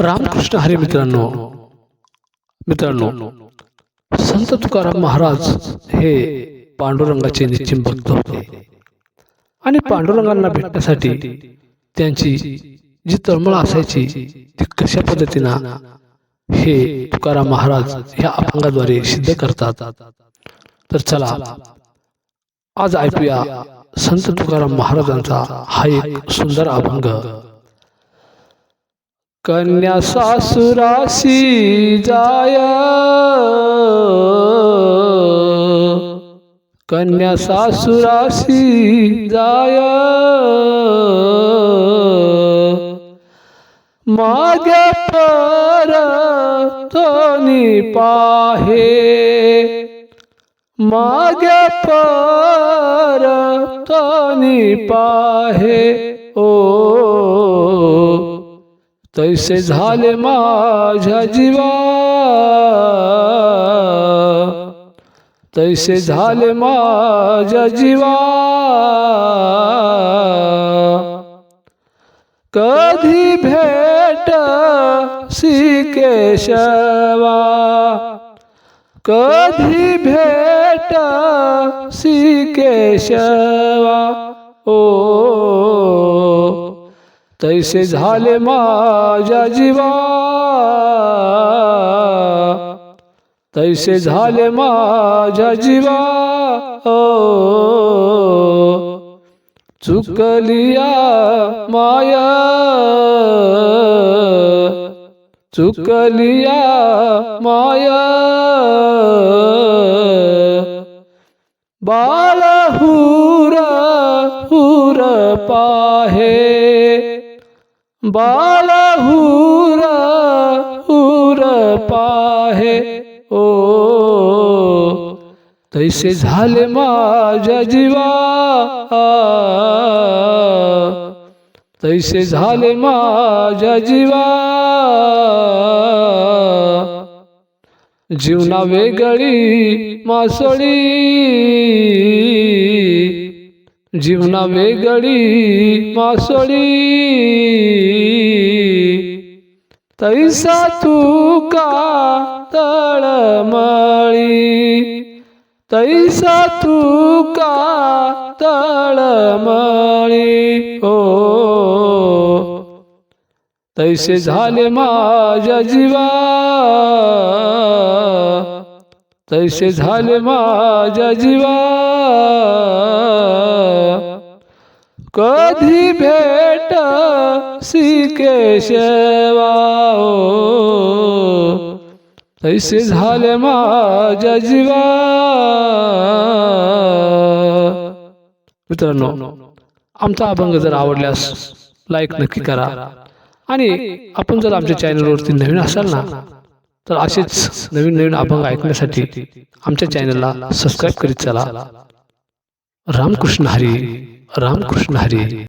रामकृष्ण हरी मित्रांनो मित्रांनो संत तुकाराम महाराज हे पांडुरंगाचे निश्चिम भक्त होते. आणि पांडुरंगांना भेटण्यासाठी त्यांची जी तळमळ असायची ती कशा पद्धतीनं हे तुकाराम महाराज ह्या अभंगाद्वारे सिद्ध करतात? तर चला आज ऐकूया संत तुकाराम महाराजांचा हा एक सुंदर अभंग. कन्या सासुराशी जाय। कन्या सासुराशी जाय। मागे पर तोनी पाहे। मागे पर तोनी पाहे। ओ तैसे झाले माझ्या जीवा। तैसे झाले माझ्या जीवा। कधी भेट सी केशवा कधी भेट सी केशवा ओ तैसे झाले माझ्या जीवा। तैसे झाले माझ्या जीवा। चुकलिया माया। चुकलिया माया। बाळ हुर हुर पाहे। बाळ हुर हुर पाहे, ओ। तैसे झाले माझ्या जीवा तैसे झाले माझ्या जीवा जीवना वेगळी मासळी। जीवना वेगळी मासळी। तैसा तू का तळमळी तैसा तू का तळमळी ओ हो. तैसे झाले माझ्या जीवा. तैसे झाले माझ्या जीवा. कधी भेट केशवा तैसे झाले माझ्या जीवा. मित्रांनो आमचा अभंग जर आवडल्यास लाईक नक्की करा. आणि आपण जर आमच्या चॅनलवरती नवीन असाल ना तर असेच नवीन नवीन अभंग ऐकण्यासाठी आमच्या चॅनलला सबस्क्राईब करीत चला. रामकृष्ण हरी. रामकृष्ण हरी.